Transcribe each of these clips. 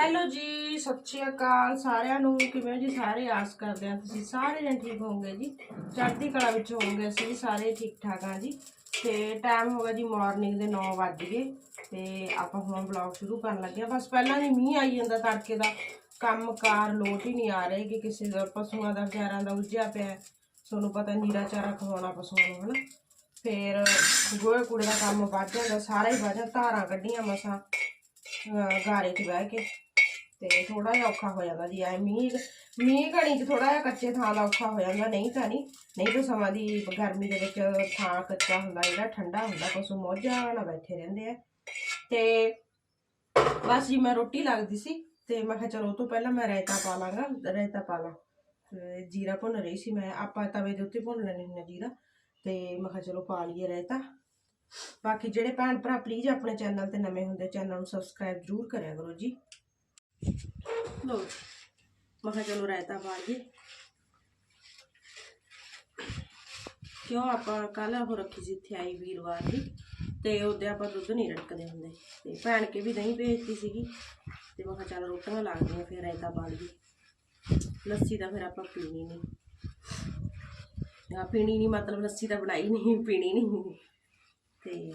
Hello ਜੀ, ਸਤਿ ਸ਼੍ਰੀ ਅਕਾਲ ਸਾਰਿਆਂ ਨੂੰ। ਕਿਵੇਂ ਜੀ ਸਾਰੇ? ਆਸ ਕਰਦੇ ਆ ਤੁਸੀਂ ਸਾਰੇ ਜਣ ਠੀਕ ਹੋਵੋਗੇ ਜੀ। ਚੜ੍ਹਦੀ ਕਲਾ ਵਿੱਚ ਹੋਵੋਗੇ ਅਸੀਂ ਵੀ ਸਾਰੇ ਠੀਕ ਠਾਕ ਆ ਜੀ। ਤੇ ਟਾਈਮ ਹੋ ਗਿਆ ਜੀ ਮਾਰਨਿੰਗ ਦੇ 9 ਵੱਜ ਗਏ। ਤੇ ਆਪਾਂ ਹੁਣ ਵਲੌਗ ਸ਼ੁਰੂ ਕਰਨ ਲੱਗੇ ਆ ਬਸ ਪਹਿਲਾਂ ਨਹੀਂ ਮੀਂਹ ਆਈ ਜਾਂਦਾ ਤੜਕੇ ਦਾ। ਕੰਮ ਕਾਰ ਲੋਟ ਹੀ ਨਹੀਂ ਆ ਰਹੇ ਕਿ ਕਿਸੇ ਦਾ, ਪਸ਼ੂਆਂ ਦਾ ਵਿਚਾਰਾਂ ਦਾ ਉਲਝਿਆ ਪਿਆ ਤੁਹਾਨੂੰ ਪਤਾ ਨੀਰਾ ਚਾਰਾ ਖਵਾਉਣਾ ਪਸ਼ੂਆਂ ਨੂੰ, ਹਨਾ। ਫੇਰ ਗੋਹੇ ਕੂੜੇ ਦਾ ਕੰਮ ਵੱਧ ਜਾਂਦਾ, ਸਾਰਾ ਹੀ ਵੱਧ ਜਾਂਦਾ, ਧਾਰਾਂ ਕੱਢੀਆਂ ਮਸਾਂ ਗਾਰੇ 'ਚ ਬਹਿ ਕੇ। ਤੇ ਥੋੜਾ ਜਿਹਾ ਔਖਾ ਹੋ ਜਾਂਦਾ ਜੀ, ਐ ਮੀਂਹ ਮੀਂਹ ਘਣੀ 'ਚ ਥੋੜਾ ਜਿਹਾ ਕੱਚੇ ਥਾਂ ਦਾ ਔਖਾ ਹੋ ਜਾਂਦਾ, ਨਹੀਂ ਤਾਂ ਨਹੀਂ ਨਹੀਂ ਤਾਂ ਸਮਾਂ ਦੀ ਗਰਮੀ ਦੇ ਵਿੱਚ ਥਾਂ ਕੱਚਾ ਹੁੰਦਾ, ਜਿਹੜਾ ਠੰਡਾ ਹੁੰਦਾ, ਪਸ਼ੂ ਮੌਜਾਂ ਨਾਲ ਬੈਠੇ ਰਹਿੰਦੇ ਆ। ਤੇ ਬਸ ਜੀ ਮੈਂ ਰੋਟੀ ਲੱਗਦੀ ਸੀ, ਤੇ ਮੈਂ ਕਿਹਾ ਚਲੋ ਉਹ ਤੋਂ ਪਹਿਲਾਂ ਮੈਂ ਰਾਇਤਾ ਪਾ ਲਾਂਗਾ, ਰਾਇਤਾ ਪਾ ਲਾਂ। ਤੇ ਜੀਰਾ ਭੁੰਨ ਰਹੀ ਸੀ ਮੈਂ, ਆਪਾਂ ਤਵੇ ਦੇ ਉੱਤੇ ਭੁੰਨ ਲੈਣੇ ਹੁੰਦੇ ਜੀਰਾ, ਤੇ ਮੈਂ ਕਿਹਾ ਚਲੋ ਪਾ ਲਈਏ ਰਾਇਤਾ। ਬਾਕੀ ਜਿਹੜੇ ਭੈਣ ਭਰਾ ਪਲੀਜ਼ ਆਪਣੇ ਚੈਨਲ ਤੇ ਨਵੇਂ ਹੁੰਦੇ ਚੈਨਲ ਨੂੰ ਸਬਸਕ੍ਰਾਈਬ ਜ਼ਰੂਰ ਕਰਿਆ ਕਰੋ ਜੀ। ਲੋ ਮੈਂ ਚਲੋ ਰਾਇਤਾ ਪਾ ਲਈਏ। ਕਿਉਂ ਆਪਾਂ ਕੱਲ ਉਹ ਰੱਖੀ ਸੀ ਇੱਥੇ ਆਈ ਵੀਰਵਾਰ ਦੀ, ਤੇ ਉਹਦੇ ਆਪਾਂ ਦੁੱਧ ਨਹੀਂ ਰੜਕਦੇ ਹੁੰਦੇ। ਤੇ ਭੈਣ ਕੇ ਵੀ ਦਹੀਂ ਭੇਜਤੀ ਸੀਗੀ, ਤੇ ਮੈਂ ਕਿਹਾ ਚੱਲ ਰੋਟੀਆਂ ਲੱਗਦੀਆਂ ਫਿਰ ਰਾਇਤਾ ਪਾ ਲਈਏ। ਲੱਸੀ ਤਾਂ ਫਿਰ ਆਪਾਂ ਪੀਣੀ ਨਹੀਂ। ਆ ਪੀਣੀ ਨਹੀਂ, ਮਤਲਬ ਲੱਸੀ ਤਾਂ ਬਣਾਈ ਨਹੀਂ, ਪੀਣੀ ਨਹੀਂ। ਤੇ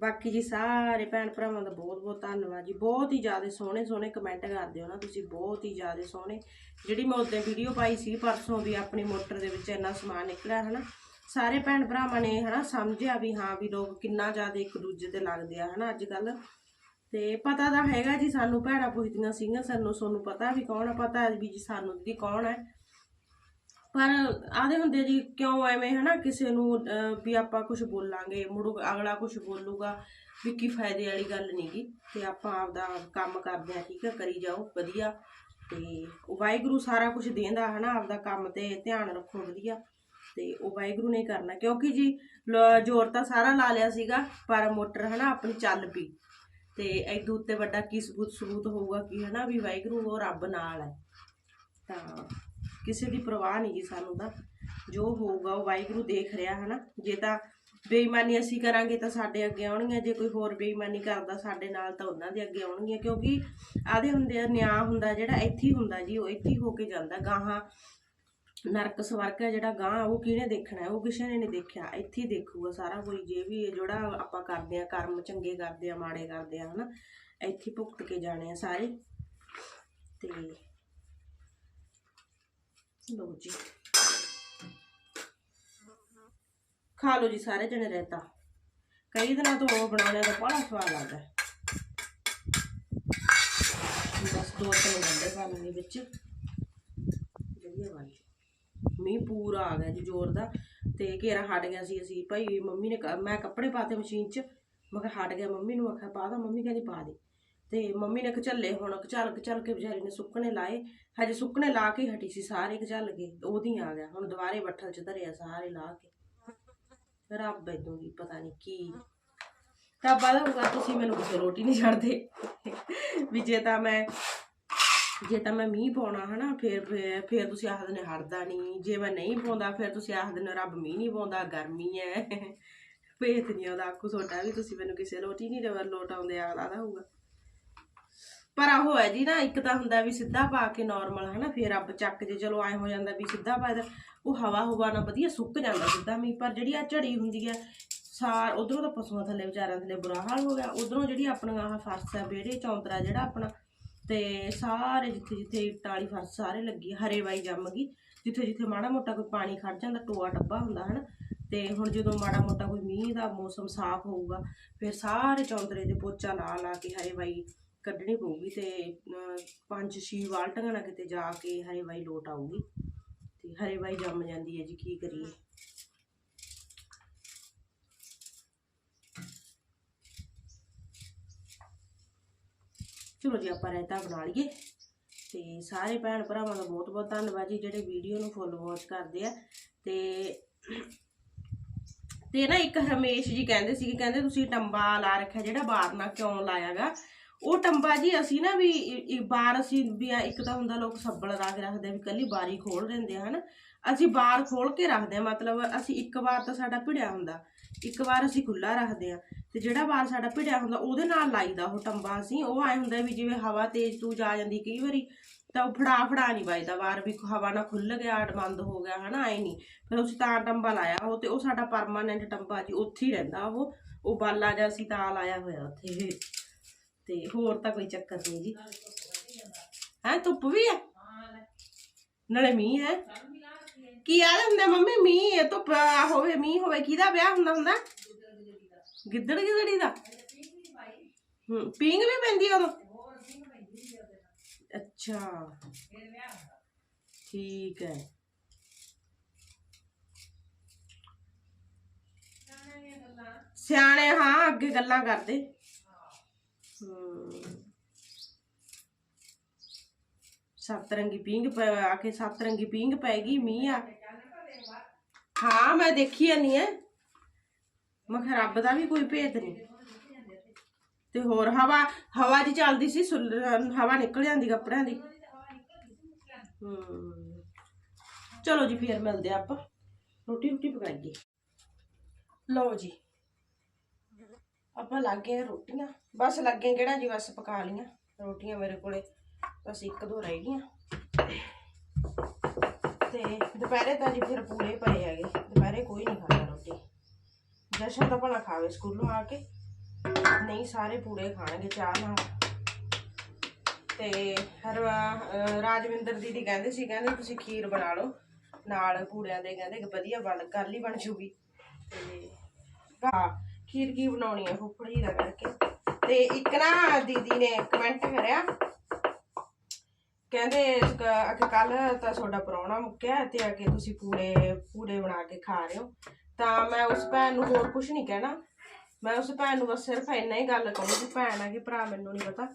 ਬਾਕੀ ਜੀ ਸਾਰੇ ਭੈਣ ਭਰਾਵਾਂ ਦਾ ਬਹੁਤ ਬਹੁਤ ਧੰਨਵਾਦ ਜੀ। ਬਹੁਤ ਹੀ ਜ਼ਿਆਦਾ ਸੋਹਣੇ ਸੋਹਣੇ ਕਮੈਂਟ ਕਰਦੇ ਹੋ ਨਾ ਤੁਸੀਂ, ਬਹੁਤ ਹੀ ਜ਼ਿਆਦਾ ਸੋਹਣੇ। ਜਿਹੜੀ ਮੈਂ ਉਦੋਂ ਵੀਡੀਓ ਪਾਈ ਸੀ, ਪਰਸੋਂ ਵੀ ਆਪਣੀ ਮੋਟਰ ਦੇ ਵਿੱਚ ਇੰਨਾ ਸਮਾਨ ਨਿਕਲਿਆ ਹਨਾ। ਸਾਰੇ ਭੈਣ ਭਰਾਵਾਂ ਨੇ ਹਨਾ ਸਮਝਿਆ ਵੀ ਹਾਂ ਵੀ ਲੋਕ ਕਿੰਨਾ ਜ਼ਿਆਦਾ ਇੱਕ ਦੂਜੇ ਤੇ ਲੱਗਦੇ ਆ ਹਨਾ ਅੱਜ ਕੱਲ ਤੇ ਪਤਾ ਤਾਂ ਹੈਗਾ ਜੀ ਸਾਨੂੰ ਭੈਣਾਂ ਪੁੱਛਦੀਆਂ ਸੀਗੀਆਂ ਸਾਨੂੰ, ਸੋਨੂੰ ਪਤਾ ਵੀ ਕੌਣ ਆ, ਪਤਾ ਵੀ ਜੀ ਸਾਨੂੰ ਵੀ ਕੌਣ ਹੈ ਪਰ ਆਦੇ ਹੁੰਦੇ ਜੀ ਕਿਉਂ ਐਵੇਂ ਹਨਾ, ਕਿਸੇ ਨੂੰ ਵੀ ਆਪਾਂ ਕੁਝ ਬੋਲਾਂਗੇ, ਮੁੜ ਅਗਲਾ ਕੁਝ ਬੋਲੂਗਾ, ਵੀ ਕੀ ਫਾਇਦੇ ਵਾਲੀ ਗੱਲ ਨਹੀਂਗੀ ਤੇ ਆਪਾਂ ਆਪਦਾ ਕੰਮ ਕਰਦੇ ਆ, ਠੀਕ ਹੈ ਕਰੀ ਜਾਓ, ਵਧੀਆ। ਤੇ ਵਾਹਿਗੁਰੂ ਸਾਰਾ ਕੁਝ ਦੇਂਦਾ ਹਨਾ, ਆਪਦਾ ਕੰਮ ਤੇ ਧਿਆਨ ਰੱਖੋ, ਵਧੀਆ। ਤੇ ਉਹ ਵਾਹਿਗੁਰੂ ਨੇ ਕਰਨਾ, ਕਿਉਂਕਿ ਜੀ ਜ਼ੋਰ ਤਾਂ ਸਾਰਾ ਲਾ ਲਿਆ ਸੀਗਾ, ਪਰ ਮੋਟਰ ਹਨਾ, ਆਪਣੀ ਚੱਲ ਪਈ। ਤੇ ਐਦੂ ਉੱਤੇ ਵੱਡਾ ਕੀ ਸਬੂਤ ਸਬੂਤ ਹੋਊਗਾ, ਕਿ ਹਨਾ, ਵੀ ਵਾਹਿਗੁਰੂ ਉਹ ਰੱਬ ਨਾਲ ਹੈ। ਤਾਂ ਕਿਸੇ ਦੀ ਪਰਵਾਹ ਨਹੀਂ ਜੀ ਸਾਨੂੰ ਤਾਂ। ਜੋ ਹੋਊਗਾ ਉਹ ਵਾਹਿਗੁਰੂ ਦੇਖ ਰਿਹਾ, ਹਨਾ। ਜੇ ਤਾਂ ਬੇਈਮਾਨੀ ਅਸੀਂ ਕਰਾਂਗੇ ਤਾਂ ਸਾਡੇ ਅੱਗੇ ਆਉਣਗੀਆਂ, ਜੇ ਕੋਈ ਹੋਰ ਬੇਈਮਾਨੀ ਕਰਦਾ ਸਾਡੇ ਨਾਲ ਤਾਂ ਉਹਨਾਂ ਦੇ ਅੱਗੇ ਆਉਣਗੀਆਂ। ਕਿਉਂਕਿ ਆਦੇ ਹੁੰਦੇ ਆ, ਨਿਆਂ ਹੁੰਦਾ ਜਿਹੜਾ ਇੱਥੇ ਹੁੰਦਾ ਜੀ, ਉਹ ਇੱਥੇ ਹੋ ਕੇ ਜਾਂਦਾ। ਗਾਹਾਂ ਨਰਕ ਸਵਰਗ ਹੈ ਜਿਹੜਾ ਗਾਂ ਉਹ ਕਿਹਨੇ ਦੇਖਣਾ? ਉਹ ਕਿਸੇ ਨੇ ਨਹੀਂ ਦੇਖਿਆ। ਇੱਥੇ ਦੇਖੂਗਾ ਸਾਰਾ ਕੋਈ ਜੇ ਵੀ ਇਹ ਜਿਹੜਾ ਆਪਾਂ ਕਰਦੇ ਆ, ਕਰਮ ਚੰਗੇ ਕਰਦੇ ਆ, ਮਾੜੇ ਕਰਦੇ ਆ, ਹਨਾ। ਇੱਥੇ ਭੁਗਤ ਕੇ ਜਾਣੇ ਆ ਸਾਰੇ। ਤੇ ਲੋ ਜੀ। ਖਾ ਲਓ ਜੀ ਸਾਰੇ ਜਣੇ ਰਹਿਤਾ ਕਈ ਦਿਨਾਂ ਤੋਂ ਉਹ ਬਣਾਉਣੇ ਦਾ ਬੜਾ ਸਵਾਦ ਲੱਗਦਾ ਬਸ ਦੋ ਤਿੰਨ ਗੰਡੇ ਪਾਣੇ ਦੇ ਵਿੱਚ। ਵਧੀਆ ਬਣ ਮੀਂਹ ਪੂਰਾ ਆ ਗਿਆ ਜੀ ਜ਼ੋਰ ਦਾ। ਤੇ ਘੇਰਾ ਹਟ ਗਿਆ ਸੀ ਅਸੀਂ। ਭਾਈ ਮੰਮੀ ਨੇ ਕ- ਮੈਂ ਕੱਪੜੇ ਪਾਤੇ ਮਸ਼ੀਨ 'ਚ। ਮੈਂ ਕਿਹਾ ਹਟ ਗਿਆ ਮੰਮੀ ਨੂੰ। ਆਖਿਆ ਪਾ ਦਾ। ਮੰਮੀ ਕਹਿੰਦੀ ਪਾ ਦੇ। ਤੇ ਮੰਮੀ ਨੇ ਕਚੱਲੇ ਹੁਣ ਕਚਲ ਕਚਲ ਕੇ ਵਿਚਾਰੀ ਨੇ ਸੁੱਕਣੇ ਲਾਏ, ਹਜੇ ਸੁੱਕਣੇ ਲਾ ਕੇ ਹਟੀ ਸੀ, ਸਾਰੇ ਕਚਲ ਕੇ ਉਹਦੀ ਆ ਗਿਆ, ਹੁਣ ਦੁਬਾਰੇ ਬੱਠਲ 'ਚ ਧਰਿਆ ਸਾਰੇ ਲਾ ਕੇ। ਰੱਬ ਇਦੋਂ ਦੀ ਪਤਾ ਨਹੀਂ ਕੀ। ਤਾਂ ਬਾਅਦ ਹੋਊਗਾ, ਤੁਸੀਂ ਮੈਨੂੰ ਕਿਸੇ ਰੋਟੀ ਨਹੀਂ ਛੱਡਦੇ। ਵੀ ਜੇ ਤਾਂ ਮੈਂ, ਜੇ ਤਾਂ ਮੈਂ ਮੀਂਹ ਪਾਉਣਾ ਹਨਾ, ਫਿਰ, ਫਿਰ- ਤੁਸੀਂ ਆਖਦੇ ਨੇ ਹਟਦਾ ਨਹੀਂ ਜੇ ਮੈਂ ਨਹੀਂ ਪਾਉਂਦਾ, ਫਿਰ ਤੁਸੀਂ ਆਖਦੇ ਨੇ ਰੱਬ ਮੀਂਹ ਨਹੀਂ ਪਾਉਂਦਾ, ਗਰਮੀ ਹੈ ਭੇਤ ਨਹੀਂ ਆਉਂਦਾ, ਆਖੂ ਛੋਟਾ ਵੀ ਤੁਸੀਂ ਮੈਨੂੰ ਕਿਸੇ ਰੋਟੀ ਨਹੀਂ ਰਵਰ ਲੋਟ ਆਉਂਦੇ ਆਦਾ ਹੋਊਗਾ। ਪਰ ਆਹੋ ਹੈ ਜੀ ਨਾ, ਇੱਕ ਤਾਂ ਹੁੰਦਾ ਵੀ ਸਿੱਧਾ ਪਾ ਕੇ ਨਾਰਮਲ ਹਨਾ, ਫਿਰ ਰੱਬ ਚੱਕ ਜੇ, ਚਲੋ ਐ ਹੋ ਜਾਂਦਾ ਵੀ ਸਿੱਧਾ ਪਾ ਦੇ ਉਹ ਹਵਾ ਹਵਾ ਨਾਲ ਵਧੀਆ ਸੁੱਕ ਜਾਂਦਾ ਸਿੱਧਾ ਮੀਂਹ, ਪਰ ਜਿਹੜੀ ਆ ਝੜੀ ਹੁੰਦੀ ਹੈ ਸਾਰ ਉਧਰੋਂ ਤਾਂ ਪਸ਼ੂਆਂ ਥੱਲੇ, ਵਿਚਾਰਿਆਂ ਥੱਲੇ ਬੁਰਾ ਹਾਲ ਹੋ ਗਿਆ। ਉਧਰੋਂ ਜਿਹੜੀ ਆਪਣਾ ਆਹ ਫਰਸ਼ ਹੈ ਵਿਹੜੇ, ਚੌਂਤਰਾ ਜਿਹੜਾ ਆਪਣਾ, ਤੇ ਸਾਰੇ ਜਿੱਥੇ ਜਿੱਥੇ ਟਾਲੀ ਫਰਸ਼ ਸਾਰੇ ਲੱਗੀ ਹਰੇ ਵਾਈ ਜੰਮ ਗਈ। ਜਿੱਥੇ ਜਿੱਥੇ ਮਾੜਾ ਮੋਟਾ ਕੋਈ ਪਾਣੀ ਖੜ ਜਾਂਦਾ, ਟੋਆ ਟੱਬਾ ਹੁੰਦਾ, ਹਨ। ਤੇ ਹੁਣ ਜਦੋਂ ਮਾੜਾ ਮੋਟਾ ਕੋਈ ਮੀਂਹ ਦਾ ਮੌਸਮ ਸਾਫ਼ ਹੋਊਗਾ, ਫਿਰ ਸਾਰੇ ਚੌਂਤਰੇ ਦੇ ਪੋਚਾ ਲਾ ਲਾ ਕੇ ਹਰੇ ਵਾਈ ਕੱਢਣੀ ਪਊਗੀ ਤੇ ਅਹ, ਪੰਜ ਛੇ ਬਾਲਟੀਆਂ ਨਾਲ ਕਿਤੇ ਜਾ ਕੇ ਹਰੇ ਵਾਈ ਲੋਟ ਆਊਗੀ ਤੇ ਹਰੇ ਵਾਈ ਜੰਮ ਜਾਂਦੀ ਹੈ ਜੀ ਕੀ ਕਰੀਏ? ਚਲੋ ਜੀ ਆਪਾਂ ਰਾਇਤਾ ਬਣਾ ਲਈਏ ਤੇ ਸਾਰੇ ਭੈਣ ਭਰਾਵਾਂ ਦਾ ਬਹੁਤ ਬਹੁਤ ਧੰਨਵਾਦ ਜੀ ਜਿਹੜੇ ਵੀਡੀਓ ਨੂੰ ਫੁੱਲ ਵਾਚ ਕਰਦੇ ਆ ਤੇ ਤੇ ਨਾ ਇੱਕ ਰਮੇਸ਼ ਜੀ ਕਹਿੰਦੇ ਸੀ ਕਿ ਕਹਿੰਦੇ ਤੁਸੀਂ ਟੰਬਾ ਲਾ ਰੱਖਿਆ ਜਿਹੜਾ ਬਾਰ ਨਾਲ ਕਿਉਂ ਲਾਇਆਗਾ ਉਹ ਟੰਬਾ ਜੀ, ਅਸੀਂ ਨਾ ਵੀ ਇ- ਇ- ਬਾਰ ਅਸੀਂ ਵੀ ਆ- ਇੱਕ ਤਾਂ ਹੁੰਦਾ ਲੋਕ ਸੱਬਲ ਲਾ ਕੇ ਰੱਖਦੇ ਆ ਵੀ ਕੱਲੀ ਬਾਰੀ ਖੋਲ ਦਿੰਦੇ ਆ, ਹਨਾ। ਅਸੀਂ ਬਾਰ ਖੋਲ ਕੇ ਰੱਖਦੇ ਆ, ਮਤਲਬ ਅਸੀਂ ਇੱਕ ਵਾਰ ਤਾਂ ਸਾਡਾ ਭਿੜਿਆ ਹੁੰਦਾ। ਇੱਕ ਵਾਰ ਅਸੀਂ ਖੁੱਲਾ ਰੱਖਦੇ ਆ, ਤੇ ਜਿਹੜਾ ਬਾਰ ਸਾਡਾ ਭਿੜਿਆ ਹੁੰਦਾ, ਉਹਦੇ ਨਾਲ ਲਾਈਦਾ ਉਹ ਟੰਬਾ ਅਸੀਂ। ਉਹ ਐ ਹੁੰਦਾ ਵੀ ਜਿਵੇਂ ਹਵਾ ਤੇਜ਼ ਤੂਜ ਆ ਜਾਂਦੀ ਕਈ ਵਾਰੀ, ਤਾਂ ਉਹ ਫੜਾ ਫੜਾ ਨਹੀਂ ਵੱਜਦਾ ਵਾਰ ਵੀ, ਹਵਾ ਨਾਲ ਖੁੱਲ ਗਿਆ, ਬੰਦ ਹੋ ਗਿਆ, ਹਨਾ, ਐ ਨਹੀਂ। ਫਿਰ ਅਸੀਂ ਤਾਂ ਟੰਬਾ ਲਾਇਆ ਉਹ, ਤੇ ਉਹ ਸਾਡਾ ਪਰਮਾਨੈਂਟ ਟੰਬਾ ਜੀ, ਉੱਥੇ ਹੀ ਰਹਿੰਦਾ ਉਹ। ਉਹ ਬਾਲਾ ਜਿਹਾ ਅਸੀਂ ਤਾਂ ਲਾਇਆ ਹੋਇਆ ਉੱਥੇ। ਤੇ ਹੋਰ ਤਾਂ ਕੋਈ ਚੱਕਰ ਨਹੀਂ ਜੀ। ਹੈ, ਧੁੱਪ ਵੀ ਹੈ? ਨਾਲੇ ਮੀਂਹ ਹੈ। ਕੀ ਆਦਾ ਹੁੰਦਾ ਮੰਮੀ? ਮੀਂਹ ਹੈ, ਧੁੱਪ ਹੋਵੇ, ਮੀਂਹ ਹੋਵੇ, ਕਿਹਦਾ ਵਿਆਹ ਹੁੰਦਾ ਹੁੰਦਾ? ਗਿੱਦੜ ਗਿੱਦੜੀ ਦਾ। ਹੂੰ ਪੀਂਗ ਵੀ ਪੈਂਦੀ ਆ ਉਦੋਂ? ਅੱਛਾ। ਠੀਕ ਹੈ। ਸਿਆਣੇ, ਹਾਂ, ਅੱਗੇ ਗੱਲਾਂ ਕਰਦੇ। ਸੱਤ ਰੰਗੀ ਪੀਂਗ ਪੈ, ਆ ਕੇ ਸੱਤ ਰੰਗੀ ਪੀਂਗ ਪੈਗੀ ਮੀਂਹ ਆ। ਹਾਂ, ਮੈਂ ਦੇਖੀ ਨਹੀਂ ਹੈ ਮੈਂ ਰੱਬ ਦਾ ਵੀ ਕੋਈ ਭੇਤ ਨਹੀਂ ਤੇ ਹੋਰ ਹਵਾ ਹਵਾ ਜੀ ਚੱਲਦੀ ਸੀ, ਸੁਲ- ਹਵਾ ਨਿਕਲ ਜਾਂਦੀ ਕੱਪੜਿਆਂ ਦੀ। ਹੂੰ। ਚਲੋ ਜੀ, ਫੇਰ ਮਿਲਦੇ ਆਪਾਂ। ਰੋਟੀ ਰੋਟੀ ਪਕਾਈਏ। ਲਓ ਜੀ। ਆਪਾਂ ਲੱਗ ਗਏ ਆ ਰੋਟੀਆਂ। ਬਸ ਲੱਗੇ ਕਿਹੜਾ ਜੀ, ਬਸ ਪਕਾ ਲੀਆਂ ਰੋਟੀਆਂ ਮੇਰੇ ਕੋਲੇ। ਬਸ ਇੱਕ ਦੋ ਰਹਿ ਗਈਆਂ। ਤੇ ਦੁਪਹਿਰੇ ਤਾਂ ਜੀ ਫਿਰ ਪੂਰੇ ਭਰੇ ਹੈਗੇ। ਦੁਪਹਿਰੇ ਕੋਈ ਨਹੀਂ ਖਾਂਦਾ ਰੋਟੀ। ਜਸ਼ਨ ਤਾਂ ਭਲਾ ਖਾਵੇ ਸਕੂਲੋਂ ਆ ਕੇ। ਨਹੀਂ, ਸਾਰੇ ਪੂੜੇ ਖਾਣਗੇ, ਚਾਹ ਨਾਲ। ਤੇ ਹਰ ਰਾਜਵਿੰਦਰ ਦੀਦੀ ਕਹਿੰਦੇ ਸੀ, ਕਹਿੰਦੇ ਤੁਸੀਂ ਖੀਰ ਬਣਾ ਲਓ। ਨਾਲ ਪੂੜਿਆਂ ਦੇ ਕਹਿੰਦੇ ਕਿ ਵਧੀਆ ਬਣ ਕਰ ਲਈ ਬਣ ਜੂਗੀ। ਤੇ ਹਾਂ, ਖੀਰ ਕੀ ਬਣਾਉਣੀ ਹੈ? ਫੁੱਫੜ ਦਾ ਕਰਕੇ। ਤੇ ਇੱਕ ਨਾ ਦੀਦੀ ਨੇ ਕਮੈਂਟ ਕਰਿਆ। ਕਹਿੰਦੇ ਕਿ ਕੱਲ ਤਾਂ ਤੁਹਾਡਾ ਪ੍ਰਾਹੁਣਾ ਮੁੱਕਿਆ ਤੇ ਅੱਗੇ ਤੁਸੀਂ ਪੂੜੇ ਪੂੜੇ ਬਣਾ ਕੇ ਖਾ ਰਹੇ ਹੋ। ਤਾਂ ਮੈਂ ਉਸ ਭੈਣ ਨੂੰ ਹੋਰ ਕੁਝ ਨਹੀਂ ਕਹਿਣਾ। ਮੈਂ ਉਸ ਭੈਣ ਨੂੰ ਬਸ ਸਿਰਫ ਇੰਨਾ ਹੀ ਗੱਲ ਕਹੂੰਗੀ ਭੈਣ ਆ ਕਿ ਭਰਾ ਮੈਨੂੰ ਨਹੀਂ ਪਤਾ।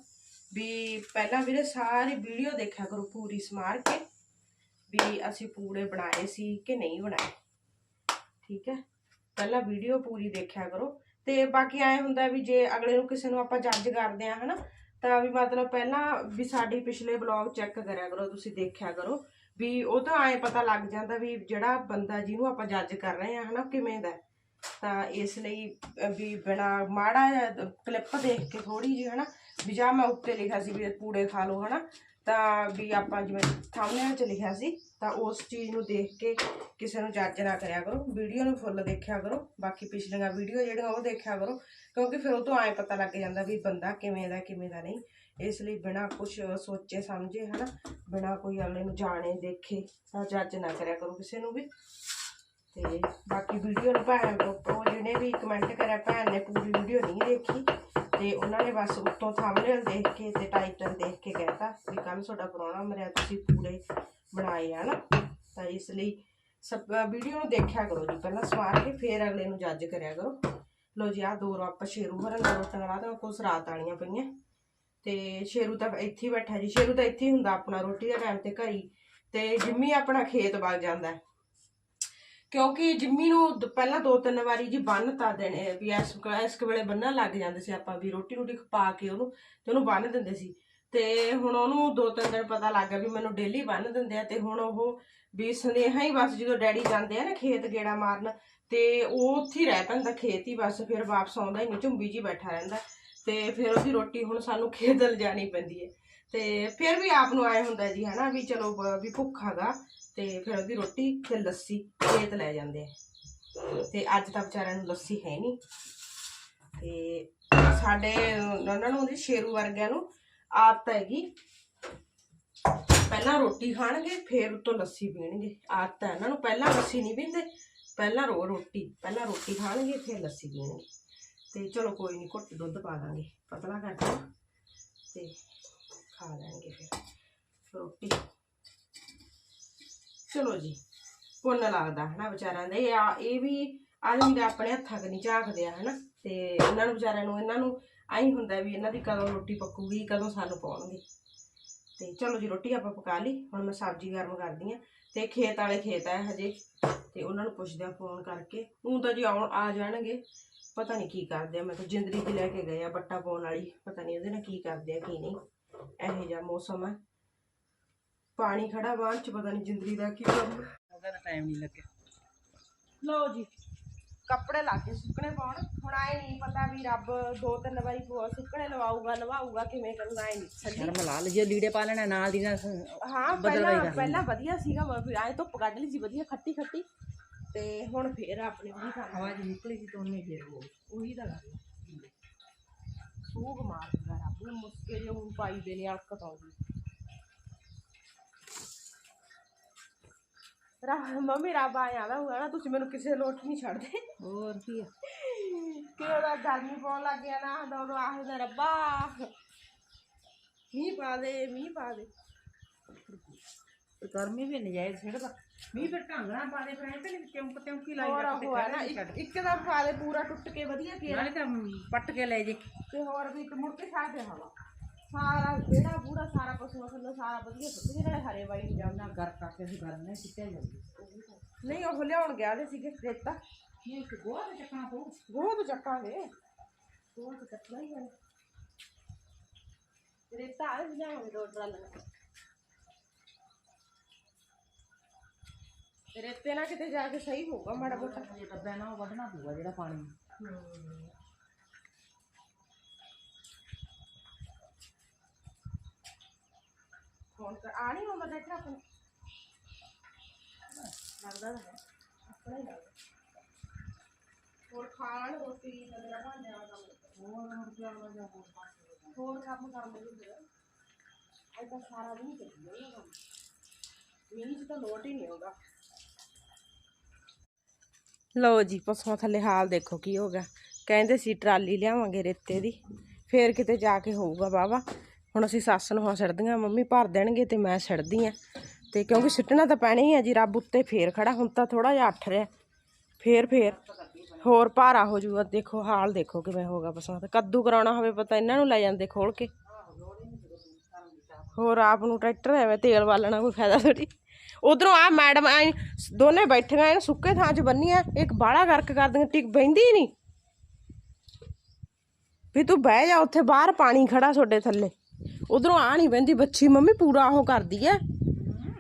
ਵੀ ਪਹਿਲਾਂ ਵੀਰੇ ਸਾਰੀ ਵੀਡੀਓ ਦੇਖਿਆ ਕਰੋ ਪੂਰੀ ਸਮਾਰ ਕੇ। ਵੀ ਅਸੀਂ ਪੂੜੇ ਬਣਾਏ ਸੀ ਕਿ ਨਹੀਂ ਬਣਾਏ। ਠੀਕ ਹੈ? ਪਹਿਲਾਂ ਵੀਡੀਓ ਪੂਰੀ ਦੇਖਿਆ ਕਰੋ। ਤੇ ਬਾਕੀ ਐ ਹੁੰਦਾ ਵੀ ਜੇ ਅਗਲੇ ਨੂੰ ਕਿਸੇ ਨੂੰ ਆਪਾਂ ਜੱਜ ਕਰਦੇ ਆ ਹਨਾ, ਤਾਂ ਵੀ ਮਤਲਬ ਪਹਿਲਾਂ ਵੀ ਸਾਡੀ ਪਿਛਲੇ ਵਲੌਗ ਚੈੱਕ ਕਰਿਆ ਕਰੋ, ਤੁਸੀਂ ਦੇਖਿਆ ਕਰੋ, ਵੀ ਉਹ ਤਾਂ ਐ ਪਤਾ ਲੱਗ ਜਾਂਦਾ ਵੀ ਜਿਹੜਾ ਬੰਦਾ ਜਿਹਨੂੰ ਆਪਾਂ ਜੱਜ ਕਰ ਰਹੇ ਆ ਹਨਾ, ਕਿਵੇਂ ਦਾ ਤਾਂ ਇਸ ਲਈ ਵੀ ਬਿਨਾ ਮਾੜਾ ਜਿਹਾ ਕਲਿੱਪ ਦੇਖ ਕੇ ਥੋੜੀ ਜਿਹੀ, ਹਨਾ, ਵੀ ਜਾਂ ਮੈਂ ਉੱਤੇ ਲਿਖਿਆ ਸੀ ਵੀ ਪੂੜੇ ਖਾ ਲਓ, ਹਨਾ ਤਾਂ ਵੀ ਆਪਾਂ ਜਿਵੇਂ ਥੰਬਨੇਲ 'ਚ ਲਿਖਿਆ ਸੀ, ਤਾਂ ਉਸ ਚੀਜ਼ ਨੂੰ ਦੇਖ ਕੇ ਕਿਸੇ ਨੂੰ ਜੱਜ ਨਾ ਕਰਿਆ ਕਰੋ। ਵੀਡੀਓ ਨੂੰ ਫੁੱਲ ਦੇਖਿਆ ਕਰੋ। ਬਾਕੀ ਪਿਛਲੀਆਂ ਵੀਡੀਓ ਜਿਹੜੀਆਂ ਉਹ ਦੇਖਿਆ ਕਰੋ। ਕਿਉਂਕਿ ਫਿਰ ਉਹ ਤੋਂ ਐਂ ਪਤਾ ਲੱਗ ਜਾਂਦਾ ਵੀ ਬੰਦਾ ਕਿਵੇਂ ਦਾ ਕਿਵੇਂ ਦਾ ਨਹੀਂ। ਇਸ ਲਈ ਬਿਨਾ ਕੁਝ ਸੋਚੇ ਸਮਝੇ, ਹਨਾ, ਬਿਨਾ ਕੋਈ ਅਗਲੇ ਨੂੰ ਜਾਣੇ, ਦੇਖੇ, ਤਾਂ ਜੱਜ ਨਾ ਕਰਿਆ ਕਰੋ ਕਿਸੇ ਨੂੰ ਵੀ। ਤੇ ਬਾਕੀ ਵੀਡੀਓ ਨੂੰ ਭੈਣ ਉਹ ਜਿਹਨੇ ਵੀ ਕਮੈਂਟ ਕਰਿਆ, ਭੈਣ ਨੇ ਪੂਰੀ ਵੀਡੀਓ ਨਹੀਂ ਦੇਖੀ। ਤੇ ਉਹਨਾਂ ਨੇ ਬਸ ਉੱਤੋਂ ਥੰਬਨੇਲ ਦੇਖ ਕੇ ਤੇ ਟਾਈਟਲ ਦੇਖ ਕੇ ਕਹਿਤਾ ਵੀ ਕੱਲ ਤੁਹਾਡਾ ਪ੍ਰਾਹੁਣਾ ਮਰਿਆ, ਤੁਸੀਂ ਪੂਰੇ ਬਣਾਏ ਆ ਨਾ। ਤਾਂ ਇਸ ਲਈ ਸਭ ਵੀਡੀਓ ਨੂੰ ਦੇਖਿਆ ਕਰੋ ਜੀ, ਪਹਿਲਾਂ ਸਵਾਰ ਕੇ ਫੇਰ ਅਗਲੇ ਨੂੰ ਜੱਜ ਕਰਿਆ ਕਰੋ। ਲੋ ਜੀ ਆ ਦੋ ਆਪਾਂ ਸ਼ੇਰੂ ਭਰਨ ਦਾ ਰੋਟੀਆਂ ਲਾ ਤਾਂ ਕੁਛ ਰਾਤ ਆਣੀਆਂ ਪਈਆਂ। ਤੇ ਸ਼ੇਰੂ ਤਾਂ ਇੱਥੇ ਹੀ ਬੈਠਾ ਜੀ, ਸ਼ੇਰੂ ਤਾਂ ਇੱਥੇ ਹੀ ਹੁੰਦਾ ਆਪਣਾ ਰੋਟੀ ਦਾ ਟਾਈਮ ਤੇ ਘਰੀ। ਤੇ ਜਿੰਮੀ ਆਪਣਾ ਖੇਤ ਵਗ ਜਾਂਦਾ। ਕਿਉਂਕਿ ਜਿੰਮੀ ਨੂੰ ਦ- ਪਹਿਲਾਂ ਦੋ ਤਿੰਨ ਵਾਰੀ ਜੀ ਬੰਨ ਤਾਂ ਦੇਣੇ ਵੀ ਇਸ ਇਸ ਕੁ ਵੇਲੇ ਬੰਨਣ ਲੱਗ ਜਾਂਦੇ ਸੀ ਆਪਾਂ ਵੀ ਰੋਟੀ ਰੋਟੀ ਖਪਾ ਕੇ ਉਹਨੂੰ ਤੇ ਉਹਨੂੰ ਬੰਨ ਦਿੰਦੇ ਸੀ। ਤੇ ਹੁਣ ਉਹਨੂੰ ਦੋ ਤਿੰਨ ਦਿਨ ਪਤਾ ਲੱਗ ਗਿਆ ਵੀ ਮੈਨੂੰ ਡੇਲੀ ਬੰਨ ਦਿੰਦੇ ਆ ਤੇ ਹੁਣ ਉਹ ਵੀ ਸੰਦੇਹਾ ਹੀ ਬਸ ਜਦੋਂ ਡੈਡੀ ਜਾਂਦੇ ਆ ਨਾ ਖੇਤ ਗੇੜਾ ਮਾਰਨ ਤੇ ਉਹ ਉੱਥੇ ਹੀ ਰਹਿ ਪੈਂਦਾ ਖੇਤ ਹੀ ਬਸ, ਫਿਰ ਵਾਪਸ ਆਉਂਦਾ ਹੀ ਨਹੀਂ, ਝੁੰਬੀ ਜੀ ਬੈਠਾ ਰਹਿੰਦਾ। ਤੇ ਫਿਰ ਉਹਦੀ ਰੋਟੀ ਹੁਣ ਸਾਨੂੰ ਖੇਤ ਲਿਜਾਣੀ ਪੈਂਦੀ ਹੈ। ਤੇ ਫਿਰ ਵੀ ਆਪ ਨੂੰ ਆਏ ਹੁੰਦਾ ਜੀ ਹਨਾ ਵੀ ਚਲੋ ਬ- ਵੀ ਭੁੱਖ ਹੈਗਾ। ਤੇ ਫਿਰ ਉਹਦੀ ਰੋਟੀ ਤੇ ਲੱਸੀ ਖੇਤ ਲੈ ਜਾਂਦੇ ਆ। ਤੇ ਅੱਜ ਤਾਂ ਵਿਚਾਰਿਆਂ ਨੂੰ ਲੱਸੀ ਹੈ ਨਹੀਂ ਤੇ ਸਾਡੇ, ਉਹਨਾਂ ਨੂੰ ਉਹਦੀ ਸ਼ੇਰੂ ਵਰਗਿਆਂ ਨੂੰ ਆਦਤ ਹੈਗੀ। ਪਹਿਲਾਂ ਰੋਟੀ ਖਾਣਗੇ, ਫਿਰ ਉਤੋਂ ਲੱਸੀ ਪੀਣਗੇ। ਆਦਤ ਹੈ ਇਹਨਾਂ ਨੂੰ। ਪਹਿਲਾਂ ਲੱਸੀ ਨਹੀਂ ਪੀਂਦੇ, ਪਹਿਲਾਂ ਰੋ ਰੋਟੀ, ਪਹਿਲਾਂ ਰੋਟੀ ਖਾਣਗੇ, ਫਿਰ ਲੱਸੀ ਪੀਣਗੇ। ਤੇ ਚਲੋ ਕੋਈ ਨਹੀਂ ਘੁੱਟ ਦੁੱਧ ਪਾ ਦਾਂਗੇ, ਪਤਲਾ ਕਰਕੇ ਤੇ ਖਾ ਲੈਣਗੇ ਫਿਰ ਰੋਟੀ। ਚਲੋ ਜੀ, ਪੁੰਨ ਲੱਗਦਾ ਹਨਾ ਵਿਚਾਰਿਆਂ ਦੇ। ਇਹ ਆ, ਇਹ ਵੀ ਆਦਮੀ ਆਪਣੇ ਹੱਥਾਂ ਕਨੀ ਝਾਕਦੇ ਆ ਹਨਾ। ਤੇ ਇਹਨਾਂ ਨੂੰ ਵਿਚਾਰਿਆਂ ਨੂੰ, ਇਹਨਾਂ ਨੂੰ ਆਈ ਹੁੰਦਾ ਵੀ ਇਹਨਾਂ ਦੀ ਕਦੋਂ ਰੋਟੀ ਪੱਕੂਗੀ, ਕਦੋਂ ਸਾਨੂੰ ਪਾਉਣਗੇ। ਤੇ ਚਲੋ ਜੀ, ਰੋਟੀ ਆਪਾਂ ਪਕਾ ਲਈ। ਹੁਣ ਮੈਂ ਸਬਜ਼ੀ ਗਰਮ ਕਰਦੀ ਆ। ਤੇ ਖੇਤ ਵਾਲੇ ਖੇਤ ਆ ਹਜੇ। ਤੇ ਉਹਨਾਂ ਨੂੰ ਪੁੱਛਦੇ ਆ ਫੋਨ ਕਰਕੇ। ਹੁਣ ਤਾਂ ਜੀ ਆਉਣ ਆ ਜਾਣਗੇ। ਪਤਾ ਨਹੀਂ ਕੀ ਕਰਦੇ ਆ। ਮੈਂ ਤਾਂ ਜਿੰਦਰੀ ਦੀ ਲੈ ਕੇ ਗਏ ਆ, ਬੱਟਾ ਪਾਉਣ ਵਾਲੀ। ਪਤਾ ਨਹੀਂ ਉਹਦੇ ਨਾਲ ਕੀ ਕਰਦੇ ਆ, ਕੀ ਨਹੀਂ। ਇਹੋ ਜਿਹਾ ਮੌਸਮ ਹੈ ਪਾਣੀ ਖੜਾ ਬਾਹਰ ਚ ਪਤਾ ਨਹੀਂ ਜਿੰਦਰੀ ਦਾ ਕੀ ਕੰਮ ਉਹਦਾ ਤਾਂ ਟਾਈਮ ਨਹੀਂ ਲੱਗਿਆ ਲਓ ਜੀ ਕੱਪੜੇ ਲਾ ਕੇ ਸੁੱਕਣੇ ਪਾਉਣ ਹੁਣ ਆਏ ਨਹੀਂ ਪਤਾ ਵੀ ਰੱਬ ਦੋ ਤਿੰਨ ਵਾਰੀ ਪਵਾ- ਸੁੱਕਣੇ ਲਵਾਊਗਾ ਲਵਾਊਗਾ ਕਿਵੇਂ ਕਰੂਗਾ ਆਏ ਨਹੀਂ ਸੱਜੀ ਸ਼ਰਮ ਲਾ ਲਈ ਜੇ ਲੀੜੇ ਪਾ ਲੈਣਾ ਨਾਲ ਦੀ ਨਾਲ ਹਾਂ ਪਹਿਲਾਂ ਪਹਿਲਾਂ ਵਧੀਆ ਸੀਗਾ ਮੈਂ ਫਿਰ ਆਏ ਧੁੱਪ ਕੱਢ ਲਈ ਸੀ ਵਧੀਆ ਖੱਟੀ ਖੱਟੀ ਤੇ ਹੁਣ ਫੇਰ ਆਪਣੇ ਵੀ ਕੰਮ ਆਵਾਜ਼ ਨਿਕਲੀ ਸੀ ਤੋਂ ਨਹੀਂ ਫੇਰ ਉਹ ਉਹੀ ਤਾਂ ਗੱਲ ਆ। ਸੂਗ ਮਾਰ ਦਿੰਦਾ ਰੱਬ ਨੂੰ ਮੁਸਕੇ ਜੇ ਹੁਣ ਪਾਈ ਦੇ ਨੇ ਅਲਕਤ ਆਉਂਦੀ ਮੰਮੀ ਰੱਬ ਆਇਆ ਦਾ ਹੋਇਆ ਨਾ ਤੁਸੀਂ ਮੈਨੂੰ ਕਿਸੇ ਲੋਟ ਨਹੀਂ ਛੱਡਦੇ ਹੋਰ ਕੀ ਆ ਕਿ ਉਹਦਾ ਗਰਮੀ ਪਾਉਣ ਲੱਗ ਗਿਆ ਨਾ ਤਾਂ ਉਦੋਂ ਆਖਦਾ ਰੱਬਾ ਮੀਂਹ ਪਾ ਦੇ ਮੀਂਹ ਪਾ ਦੇ ਤੇ ਗਰਮੀ ਵੀ ਨਜਾਇਜ਼ ਛੱਡਦਾ ਮੀਂਹ ਫਿਰ ਢੰਗਣਾ ਪਾ ਦੇ ਫਿਰ ਐ ਤਾਂ ਨਹੀਂ ਚੌਂਕ ਚੌਂਕੀ ਲਾਈ ਹੋਰ ਰੱਖ ਉਹ ਹੈ ਨਾ ਇੱਕ- ਇੱਕਦਮ ਪਾ ਦੇ ਪੂਰਾ ਟੁੱਟ ਕੇ ਵਧੀਆ ਕੇ ਨਾਲੇ ਤਾਂ ਪੱਟ ਕੇ ਲੈ ਜੇ ਤੇ ਹੋਰ ਵੀ ਇੱਕ ਮੁੜ ਕੇ ਛੱਡ ਦੇ ਹਵਾ ਸਾਰਾ ਜਿਹੜਾ ਪੂਰਾ ਸਾਰਾ ਪਸ਼ੂ ਥੱਲੇ ਸਾਰਾ ਵਧੀਆ ਗਿਆ ਨਾਲੇ ਹਰੇ ਵਾਈ ਨਹੀਂ ਜਾਂਦਾ। ਘਰ ਕਰਕੇ ਅਸੀਂ ਘਰ ਨਹੀਂ ਸਿੱਟਿਆ ਜਾਂਦੀ ਨਹੀਂ ਉਹ ਲਿਆਉਣ ਗਿਆ ਦੇ ਸੀਗੇ ਰੇਤਾ ਇਹ ਇੱਕ ਗੋਹਾ ਤੇ ਚੱਕਣਾ ਪਊ। ਗੋਹ ਤੋਂ ਚੱਕਾਂਗੇ। ਗੋਹ ਤੋਂ ਚੱਕਣਾ ਹੀ ਹੈ ਰੇਤਾ ਆ ਲਿਆਵਾਂਗੇ ਦੋ ਟਰਾਲੀਆਂ। ਰੇਤੇ ਨਾਲ ਕਿਤੇ ਜਾ ਕੇ ਸਹੀ ਹੋਊਗਾ ਮਾੜਾ ਮੋਟਾ। ਜੇ ਡੱਬਾ ਨਾ ਵੱਢਣਾ ਪਊਗਾ ਜਿਹੜਾ ਪਾਣੀ। ਫੋਨ ਕਰ ਆ ਨਹੀਂ ਆਉਂਦਾ ਡਾਕਟਰ ਆਪਣਾ ਲੱਗਦਾ ਤਾਂ ਹੈ ਆਪਣਾ ਹੀ ਲੱਗਦਾ ਹੋਰ ਖਾਣ ਰੋਟੀ ਵਗੈਰਾ ਬਣ ਜਾਣਾ ਕੰਮ ਹੋਰ ਹੋਰ ਕੀ ਆਵਾ ਜਾ ਹੋਰ ਹੋਰ ਕੰਮ ਕਰ ਲਈ ਫਿਰ ਅੱਜ ਤਾਂ ਸਾਰਾ ਦਿਨ ਚੱਲੀ ਜਾਂਦਾ ਕੰਮ ਮੀਂਹ 'ਚ ਤਾਂ ਲੋਟ ਹੀ ਨਹੀਂ ਆਉਂਦਾ ਲਓ ਜੀ ਪਸ਼ੂਆਂ ਥੱਲੇ ਹਾਲ ਦੇਖੋ ਕੀ ਹੋ ਗਿਆ ਕਹਿੰਦੇ ਸੀ ਟਰਾਲੀ ਲਿਆਵਾਂਗੇ ਰੇਤੇ ਦੀ ਫੇਰ ਕਿਤੇ ਜਾ ਕੇ ਹੋਊਗਾ ਬਾਵਾ ਹੁਣ ਅਸੀਂ ਸੱਸ ਨੂੰ ਹਾਂ ਛੱਡਦੀਆਂ ਮੰਮੀ ਭਰ ਦੇਣਗੇ ਤੇ ਮੈਂ ਛੱਡਦੀ ਆ ਤੇ ਕਿਉਂਕਿ ਸਿੱਟਣਾ ਤਾਂ ਪੈਣਾ ਹੀ ਆ ਜੀ, ਰੱਬ ਉੱਤੇ ਫੇਰ ਖੜਾ, ਹੁਣ ਤਾਂ ਥੋੜਾ ਜਿਹਾ ਅੱਠ ਰਿਹਾ। ਫੇਰ ਫੇਰ, ਹੋਰ ਭਾਰਾ ਹੋ ਜਾਊਗਾ। ਦੇਖੋ, ਹਾਲ ਦੇਖੋ ਕਿਵੇਂ ਹੋਗਾ ਪਸ਼ੂਆਂ ਦਾ ਕੱਦੂ ਕਰਾਉਣਾ ਹੋਵੇ ਪਤਾ ਇਹਨਾਂ ਨੂੰ ਲੈ ਜਾਂਦੇ ਖੋਲ ਕੇ। ਹੋਰ ਆਪ ਨੂੰ ਟਰੈਕਟਰ ਐਵੇਂ ਤੇਲ ਬਾਲਣਾ ਕੋਈ ਫਾਇਦਾ ਥੋੜੀ ਉਧਰੋਂ ਆ ਮੈਡਮ ਐ, ਦੋਨੇ ਬੈਠੀਆਂ ਐ, ਸੁੱਕੇ ਥਾਂ 'ਚ ਬੰਨੀਆਂ, ਇੱਕ ਬਾੜਾ ਗਰਕ ਕਰਦੀਆਂ, ਟਿਕ ਬੈਂਦੀ ਹੀ ਨਹੀਂ। ਵੀ ਤੂੰ ਬਹਿ ਜਾ, ਉੱਥੇ ਬਾਹਰ ਪਾਣੀ ਖੜਾ ਤੁਹਾਡੇ ਥੱਲੇ। ਉਧਰੋਂ ਆ ਨਹੀਂ ਬਹਿੰਦੀ ਬੱਚੀ ਮੰਮੀ ਪੂਰਾ ਉਹ ਕਰਦੀ ਐ।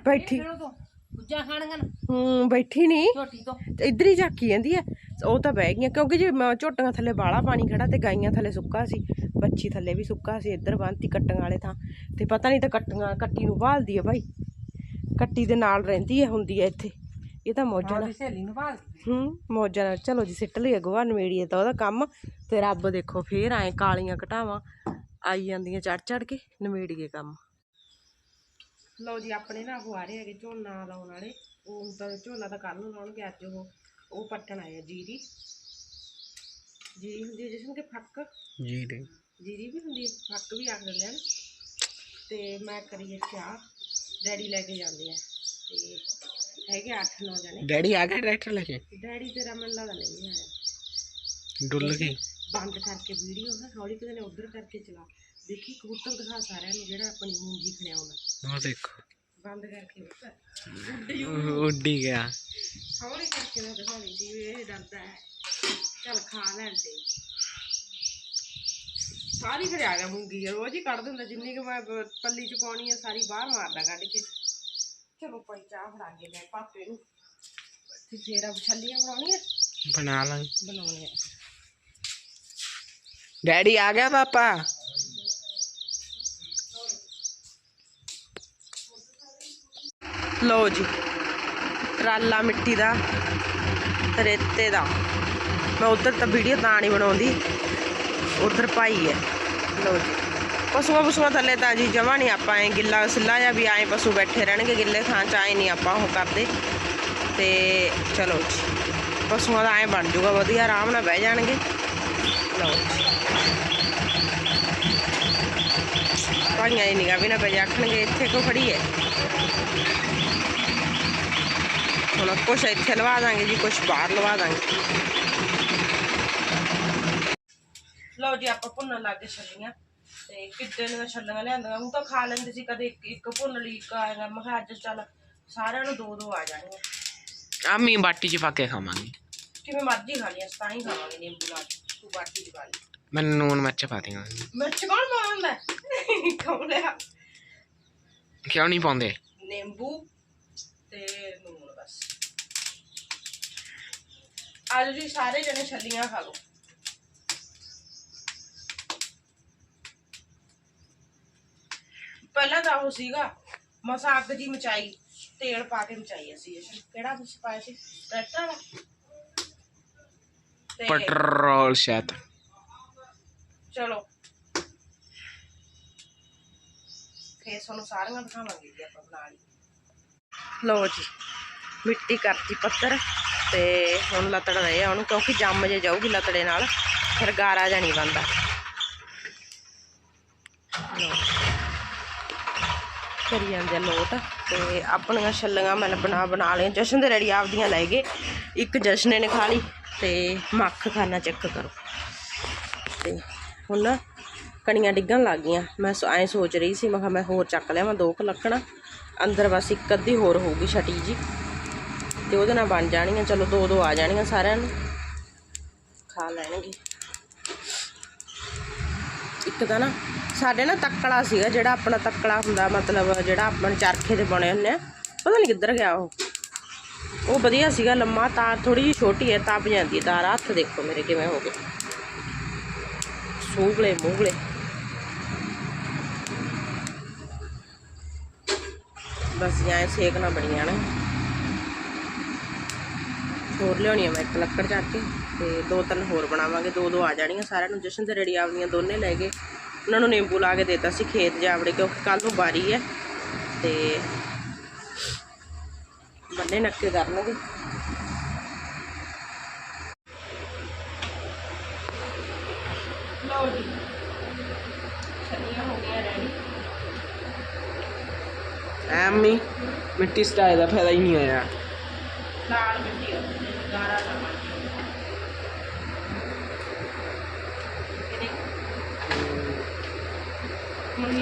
ਬੈਠੀ। ਦੂਜਾ ਖਾਣੀਆਂ ਨਾ। ਹੂੰ ਬੈਠੀ ਨਹੀਂ ਝੋਟੀ ਤੋਂ। ਇੱਧਰ ਹੀ ਝਾਕੀ ਜਾਂਦੀ ਐ। ਉਹ ਤਾਂ ਬਹਿ ਗਈਆਂ ਕਿਉਂਕਿ ਜੇ ਝੋਟੀਆਂ ਥੱਲੇ ਬਾਲਾ ਪਾਣੀ ਖੜਾ ਤੇ ਗਾਈਆਂ ਥੱਲੇ ਸੁੱਕਾ ਸੀ ਬੱਚੀ ਥੱਲੇ ਵੀ ਸੁੱਕਾ ਸੀ ਇੱਧਰ ਬੰਨਤੀ ਕੱਟੀਆਂ ਵਾਲੇ ਥਾਂ। ਤੇ ਪਤਾ ਨਹੀਂ ਤਾਂ ਕੱਟੀਆਂ ਕੱਟੀ ਨੂੰ ਭਾਲਦੀ ਐ ਭਾਈ ਕੱਟੀ ਦੇ ਨਾਲ ਰਹਿੰਦੀ ਐ ਹੁੰਦੀ ਐ ਇੱਥੇ। ਇਹ ਤਾਂ ਮੌਜਾਂ ਨਾਲ ਸਹੇਲੀ ਨੂੰ ਭਾਲ ਹੂੰ ਮੌਜਾਂ ਨਾਲ। ਚਲੋ ਜੀ ਸਿੱਟ ਲਈ ਅਗਵਾ ਨਵੇੜੀਏ ਤਾਂ ਉਹਦਾ ਕੰਮ। ਤੇ ਰੱਬ ਦੇਖੋ ਫੇਰ ਆਏ ਕਾਲੀਆਂ ਘਟਾਵਾਂ। ਆਈ ਜਾਂਦੀਆਂ ਚੜ ਚੜ ਕੇ ਨਵੇੜੀਏ ਕੰਮ। ਲਓ ਜੀ ਆਪਣੇ ਨਾ ਉਹ ਆ ਰਹੇ ਹੈਗੇ ਝੋਨਾ ਲਾਉਣ ਵਾਲੇ। ਉਹ ਤਾਂ ਝੋਨਾ ਤਾਂ ਕੱਲ ਨੂੰ ਲਾਉਣਗੇ ਅੱਜ ਉਹ ਉਹ ਪੱਟਣ ਆਏ ਆ ਜੀਰੀ। ਜੀਰੀ ਹੁੰਦੀ ਹੈ ਜਿਸਨੂੰ ਕਿ ਫੱਕ। ਜੀ ਦੇ ਜੀਰੀ ਵੀ ਹੁੰਦੀ ਹੈ ਫੱਕ ਵੀ ਆਖ ਦਿੰਦੇ ਹਨ ਤੇ ਮੈਂ ਕਰੀਏ ਚਾਹ ਡੈਡੀ ਲੈ ਕੇ ਜਾਂਦੇ ਆ। ਤੇ ਹੈਗੇ 8-9 ਜਣੇ। ਡੈਡੀ ਆ ਗਿਆ ਟਰੈਕਟਰ ਲੈ ਕੇ? ਡੈਡੀ ਤੇਰਾ ਮੈਨੂੰ ਲੱਗਦਾ ਨਹੀਂ ਆਇਆ। ਡੁੱਲ ਕੇ ਬੰਦ ਕਰਕੇ ਵੀਡੀਓ ਹੈ ਹੌਲੀ ਕਿਤੇ ਨੇ ਉਧਰ ਕਰਕੇ ਚਲਾ। ਦੇਖੀ ਕਬੂਤਰ ਦਿਖਾ ਸਾਰਿਆਂ ਨੂੰ ਜਿਹੜਾ ਆਪਣੀ ਮੂੰਗੀ ਖੜਿਆਉਂਦਾ ਉਹ ਦੇਖੋ। ਬੰਦ ਕਰਕੇ ਉੱਡ ਉੱਡੀ ਗਿਆ। ਹੌਲੀ ਕਰਕੇ ਮੈਂ ਦਿਖਾਉਣੀ ਸੀ ਇਹ ਡਰਦਾ ਹੈ। ਚੱਲ ਖਾ ਲੈਣ ਦੇ। ਸਾਰੀ ਫਿਰ ਆ ਗਿਆ ਮੂੰਗੀ ਰੋਜ਼ ਹੀ ਕੱਢ ਦਿੰਦਾ ਜਿੰਨੀ ਕੁ ਮੈਂ ਪੱਲੀ ਚ ਪਾਉਣੀ ਹੈ ਸਾਰੀ ਬਾਹਰ ਮਾਰਦਾ ਕੱਢ ਕੇ। ਚਲੋ ਭਾਈ ਚਾਹ ਫੜਾ ਕੇ ਲੈ ਪਾਪੇ ਨੂੰ। ਤੇ ਫੇਰ ਆ ਛੱਲੀਆਂ ਬਣਾਉਣੀਆਂ? ਬਣਾ ਲਾਂ ਬਣਾਉਣੀਆਂ। ਡੈਡੀ ਆ ਗਿਆ ਪਾਪਾ। ਲਓ ਜੀ ਟਰਾਲਾ ਮਿੱਟੀ ਦਾ ਰੇਤੇ ਦਾ। ਮੈਂ ਉਧਰ ਤਾਂ ਵੀਡੀਓ ਤਾਂ ਨਹੀਂ ਬਣਾਉਂਦੀ, ਉਧਰ ਪਾਈ ਹੈ। ਲਓ ਜੀ, ਪਸ਼ੂਆਂ ਪਸ਼ੂਆਂ ਥੱਲੇ ਤਾਂ ਜੀ ਜਮਾ ਨਹੀਂ ਆਪਾਂ ਐ ਗਿੱਲਾ ਸਿੱਲਾ ਜਾਂ ਵੀ ਐ ਪਸ਼ੂ ਬੈਠੇ ਰਹਿਣਗੇ, ਗਿੱਲੇ ਥਾਂ ਚ ਐ ਨਹੀਂ ਆਪਾਂ ਉਹ ਕਰਦੇ। ਤੇ ਚਲੋ ਜੀ, ਪਸ਼ੂਆਂ ਦਾ ਐ ਬਣ ਜਾਊਗਾ, ਵਧੀਆ ਆਰਾਮ ਨਾਲ ਬਹਿ ਜਾਣਗੇ। ਲਓ ਜੀ। ਭਾਈਆਂ ਦੀ ਨਿਗਾਹ ਵੀ ਨਾ ਪੈ ਆਖਣਗੇ ਇੱਥੇ ਕੋ ਖੜੀ ਹੈ ਹੁਣ ਕੁਛ ਇੱਥੇ ਲਵਾ ਦਾਂਗੇ ਜੀ ਕੁਛ ਬਾਹਰ ਲਵਾ ਦਾਂਗੇ। ਲਓ ਜੀ ਆਪਾਂ ਭੁੰਨਣ ਲੱਗ ਗਏ ਛੱਲੀਆਂ। ਤੇ ਕਿੱਡੇ ਦੀਆਂ ਛੱਲੀਆਂ ਲਿਆਂਦੀਆਂ ਉਹ ਤਾਂ ਖਾ ਲੈਂਦੇ ਸੀ ਕਦੇ ਇੱਕ ਇੱਕ ਭੁੰਨ ਲਈ ਇੱਕ ਆਏਗਾ ਮੈਂ ਕਿਹਾ ਅੱਜ ਚੱਲ ਸਾਰਿਆਂ ਨੂੰ ਦੋ ਦੋ ਆ ਜਾਣੀਆਂ। ਆਮੀ ਬਾਟੀ ਚ ਪਾ ਕੇ ਖਾਵਾਂਗੇ। ਕਿਵੇਂ ਮਰਜ਼ੀ ਖਾ ਲਈ ਅਸੀਂ ਤਾਂ ਹੀ ਖਾਵਾਂਗੇ ਨਿੰਬੂ ਨਾਲ ਤੂੰ ਬਾਟੀ ਦੀ ਵਾਲੀ ਮੈਂ ਨੂਨ ਮਿਰਚ ਪਾ ਦੇਗਾ ਮਿਰਚ ਕੌਣ ਪਾਉਂਦਾ? ਕੌਣ ਲਿਆ ਕਿਉਂ ਨਹੀਂ ਪਾਉਂਦੇ? ਨਿੰਬੂ ਤੇ ਨੂਣ ਬਸ। ਅੱਜ ਜੀ ਸਾਰੇ ਜਣੇ ਛੱਲੀਆਂ ਖਾ ਲਓ। ਪਹਿਲਾਂ ਤਾਂ ਉਹ ਸੀਗਾ ਮਸਾ ਅੱਗ ਦੀ ਮਚਾਈ ਤੇਲ ਪਾ ਕੇ ਮਚਾਈ ਅਸੀਂ। ਇਹ ਕਿਹੜਾ ਕੁਛ ਪਾਇਆ ਸੀ? ਟਰੈਕਟਰ ਵਾਲਾ? ਤੇ ਪੈਟਰੋਲ ਸ਼ਾਇਦ। ਚਲੋ। ਫੇਰ ਤੁਹਾਨੂੰ ਸਾਰੀਆਂ ਦਿਖਾਵਾਂਗੇ ਜੀ ਆਪਾਂ ਬਣਾ ਲਈ। ਲਓ ਜੀ, ਮਿੱਟੀ ਕਰਤੀ ਪੱਤਰ ਤੇ ਹੁਣ ਲਤੜ ਰਹੇ ਆ ਉਹਨੂੰ, ਕਿਉਂਕਿ ਜੰਮ ਜੇ ਜਾਊਗੀ ਲਤੜੇ ਨਾਲ, ਫਿਰ ਗਾਰਾ ਜਾਂ ਨਹੀਂ ਬਣਦਾ। ਲਓ। ਕਰੀ ਜਾਂਦੇ ਆ ਲੋਟ ਤੇ ਆਪਣੀਆਂ ਛੱਲੀਆਂ ਮੈਂ ਬਣਾ ਬਣਾ ਲਈਆਂ। ਜਸ਼ਨ ਦੇ ਰੈਡੀ ਆਪਦੀਆਂ ਲੈ ਗਏ, ਇੱਕ ਜਸ਼ਨੇ ਨੇ ਖਾ ਲਈ ਤੇ ਮੱਖ ਖਾਣਾ ਚੈੱਕ ਕਰੋ। ਤੇ ਹੁਣ ਨਾ ਕਣੀਆਂ ਡਿੱਗਣ ਲੱਗ ਗਈਆਂ। ਮੈਂ ਐ ਸੋਚ ਰਹੀ ਸੀ, ਮੈਂ ਕਿਹਾ ਮੈਂ ਹੋਰ ਚੱਕ ਲਿਆਵਾਂ ਦੋ ਕੁ ਲੱਕੜਾਂ। ਅੰਦਰ ਬਸ ਇੱਕ ਅੱਧੀ ਹੋਰ ਹੋਊਗੀ ਛਟੀ ਜੀ। ਤੇ ਉਹਦੇ ਨਾਲ ਬਣ ਜਾਣੀਆਂ ਚਲੋ ਦੋ ਦੋ ਆ ਜਾਣੀਆਂ ਸਾਰਿਆਂ ਨੂੰ। ਖਾ ਲੈਣਗੇ। ਇੱਕ ਤਾਂ ਨਾ ਸਾਡੇ ਨਾ ਤੱਕੜਾ ਸੀਗਾ, ਜਿਹੜਾ ਆਪਣਾ ਤੱਕੜਾ ਹੁੰਦਾ, ਮਤਲਬ ਜਿਹੜਾ ਆਪਣੇ ਚਰਖੇ ਦੇ ਬਣੇ ਹੁੰਦੇ ਆ। ਪਤਾ ਨਹੀਂ ਕਿੱਧਰ ਗਿਆ ਉਹ। ਉਹ ਵਧੀਆ ਸੀਗਾ, ਲੰਮਾ ਤਾਰ ਥੋੜੀ ਜਿਹੀ ਛੋਟੀ ਹੈ ਤਪ ਜਾਂਦੀ ਹੈ। ਤਾਰ, ਹੱਥ ਦੇਖੋ ਮੇਰੇ ਕਿਵੇਂ ਹੋ ਗਏ। ਸੂਗਲੇ ਮੂਗਲੇ ਬਸ ਜਾਂ ਸੇਕ ਨਾ ਬੜੀਆਂ ਨਾ ਹੋਰ ਲਿਆਉਣੀ ਆ ਮੈਂ ਇੱਕ ਲੱਕੜ ਚੱਕ ਕੇ ਤੇ ਦੋ ਤਿੰਨ ਹੋਰ ਬਣਾਵਾਂਗੇ, ਦੋ ਦੋ ਆ ਜਾਣੀਆਂ ਸਾਰਿਆਂ ਨੂੰ। ਜਸ਼ਨ ਤੇ ਰੈਡੀ ਆਪਣੀਆਂ ਦੋਨੇ ਲੈ ਗਏ। ਉਹਨਾਂ ਨੂੰ ਨਿੰਬੂ ਲਾ ਕੇ ਦਿੱਤਾ ਸੀ ਖੇਤ ਜਾਵੜੇ ਕਿਉਂਕਿ ਕੱਲ ਨੂੰ ਬਾਰੀ ਹੈ ਤੇ ਬੰਨੇ ਨੱਕੇ ਕਰਨਗੇ। ਲਓ ਜੀ ਛੱਲੀਆਂ ਹੋ ਗਈਆਂ ਰੈਡੀ ਐਮੀ ਮਿੱਟੀ ਸਟਾਈਲ ਦਾ ਫਾਇਦਾ ਹੀ ਨਹੀਂ ਆਇਆ ਲਾਲ ਮਿੱਟੀ ਹੋ ਗਾਰਾ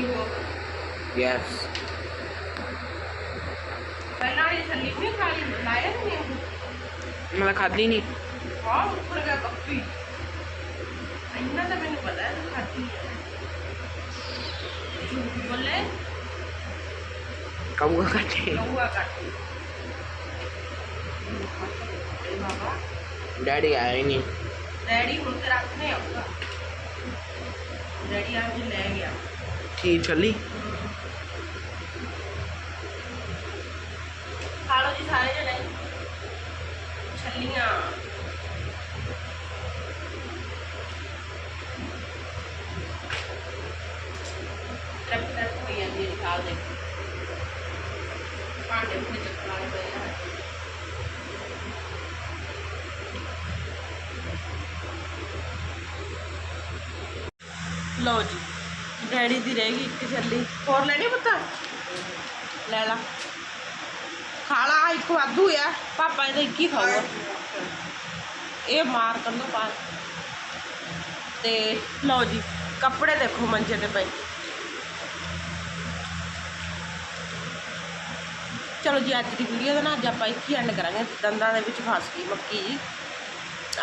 ਹੋ ਯੈਸ ਪਹਿਲਾਂ ਇਹ ਛੱਲੀ ਵੀ ਖਾ ਲਈ ਲਾਇਆ ਨਹੀਂ ਮੈਂ ਖਾਦੀ ਨਹੀਂ ਹਾਂ ਉੱਪਰ ਗਿਆ ਬੱਪੀ ਇੰਨਾ ਤਾਂ ਮੈਨੂੰ ਪਤਾ ਹੈ ਤੂੰ ਖਾਤੀ ਹੈ ਝੂਠ ਬੋਲੇ? ਕਬੂਗਾ ਕੱਟੇ ਬਾਬਾ। ਡੈਡੀ ਹੀ ਨਹੀਂ ਡੈਡੀ ਹੁਣ ਤੇ ਰੱਖਨੇ ਆਊਗਾ ਡੈਡੀ ਅੱਜ ਲੈ ਗਿਆ। ਕੀ ਚੱਲੀ? ਖਾ ਲਓ ਜੀ ਸਾਰੇ ਜਣੇ। ਛੱਲੀਆਂ। ਹੋਈ ਜਾਂਦੀ ਭਾਂਡੇ ਭੁੰਡੇ ਚੱਕਣ ਵਾਲੇ ਪਏ ਆ। ਲਓ ਜੀ, ਡੈਡੀ ਦੀ ਰਹਿ ਗਈ ਇੱਕ ਛੱਲੀ। ਹੋਰ ਲੈਣੀ ਪੁੱਤ? ਲੈ ਲਾ। ਖਾ ਲਾ ਇੱਕ ਵਾਧੂ ਆ। ਪਾਪਾ ਇਹਦਾ ਇੱਕ ਹੀ ਖਾਊਗਾ। ਇਹ ਮਾਰ ਕੰਨੋਂ ਪਾ ਤੇ ਲਓ ਜੀ, ਕੱਪੜੇ ਦੇਖੋ ਮੰਜੇ ਤੇ ਪਏ। ਚਲੋ ਜੀ, ਅੱਜ ਦੀ ਵੀਡੀਓ ਦਾ ਨਾ ਅੱਜ ਆਪਾਂ ਇੱਥੇ ਐਂਡ ਕਰਾਂਗੇ। ਦੰਦਾਂ ਦੇ ਵਿੱਚ ਫਸ ਗਈ ਮੱਕੀ ਜੀ।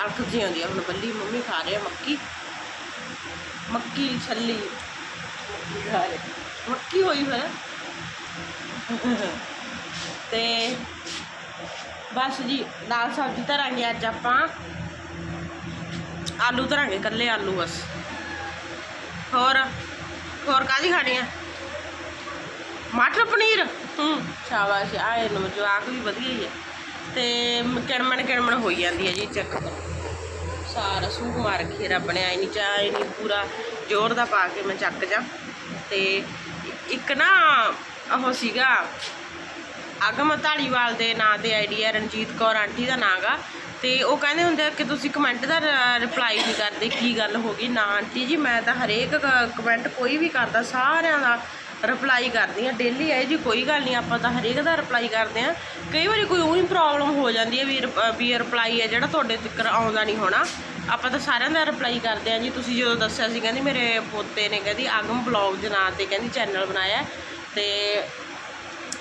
ਅਲਖ ਜੀ ਆਉਂਦੀ ਆ, ਹੁਣ ਬੱਲੀ ਮੰਮੀ ਖਾ ਰਹੇ ਆ ਮੱਕੀ। ਮੱਕੀ ਛੱਲੀ। ਮੱਕੀ ਖਾ ਰਹੇ। ਮੱਕੀ ਹੋਈ ਫਿਰ ਤੇ ਬਸ ਜੀ, ਦਾਲ ਸਬਜ਼ੀ ਧਰਾਂਗੇ ਅੱਜ ਆਪਾਂ। ਆਲੂ ਧਰਾਂਗੇ ਕੱਲੇ ਆਲੂ ਬਸ। ਹੋਰ ਹੋਰ ਕਾਹਦੀ ਖਾਣੀ ਆ? ਮਟਰ ਪਨੀਰ। ਹੂੰ ਸ਼ਾਬਾਸ਼, ਆਏ ਨੂੰ ਜਵਾਕ ਵੀ ਵਧੀਆ ਹੀ ਹੈ ਤੇ ਕਿਣਮਣ ਕਿਣਮਣ ਹੋਈ ਜਾਂਦੀ ਹੈ ਜੀ ਚੱਕ ਕਰੋ ਸਾਰਾ ਸੂਹ ਮਾਰ ਕੇ ਰੱਬ ਨੇ ਆਈ ਨਹੀਂ ਚਾਹੇ ਨਹੀਂ ਪੂਰਾ ਜ਼ੋਰ ਦਾ ਪਾ ਕੇ ਮੈਂ ਚੱਕ ਜਾ। ਤੇ ਇੱਕ ਨਾ ਉਹ ਸੀਗਾ, ਅਗਮ ਧਾਲੀਵਾਲ ਦੇ ਨਾਂ ਤੇ ਆਈਡੀ ਹੈ ਰਣਜੀਤ ਕੌਰ ਆਂਟੀ ਦਾ ਨਾਂ ਗਾ। ਤੇ ਉਹ ਕਹਿੰਦੇ ਹੁੰਦੇ ਆ ਕਿ ਤੁਸੀਂ ਕਮੈਂਟ ਦਾ ਰਿਪਲਾਈ ਨਹੀਂ ਕਰਦੇ, ਕੀ ਗੱਲ ਹੋ ਗਈ? ਨਾ ਆਂਟੀ ਜੀ, ਮੈਂ ਤਾਂ ਹਰੇਕ ਕਮੈਂਟ ਕੋਈ ਵੀ ਕਰਦਾ, ਸਾਰਿਆਂ ਦਾ ਰਿਪਲਾਈ ਕਰਦੀ ਆ ਡੇਲੀ ਹੈ ਜੀ, ਕੋਈ ਗੱਲ ਨਹੀਂ, ਆਪਾਂ ਤਾਂ ਹਰੇਕ ਦਾ ਰਿਪਲਾਈ ਕਰਦੇ ਆ। ਕਈ ਵਾਰੀ ਕੋਈ ਉਹੀ ਪ੍ਰੋਬਲਮ ਹੋ ਜਾਂਦੀ ਹੈ ਵੀ ਵੀ ਰਿਪਲਾਈ ਹੈ ਜਿਹੜਾ ਤੁਹਾਡੇ ਤੱਕ ਆਉਂਦਾ ਨਹੀਂ ਹੋਣਾ। ਆਪਾਂ ਤਾਂ ਸਾਰਿਆਂ ਦਾ ਰਿਪਲਾਈ ਕਰਦੇ ਆ ਜੀ, ਤੁਸੀਂ ਜਦੋਂ ਦੱਸਿਆ ਸੀ, ਕਹਿੰਦੀ ਮੇਰੇ ਪੋਤੇ ਨੇ ਕਹਿੰਦੀ ਆਗਮ ਬਲੌਗ ਦੇ ਨਾਂ ਤੇ ਕਹਿੰਦੀ ਚੈਨਲ ਬਣਾਇਆ ਤੇ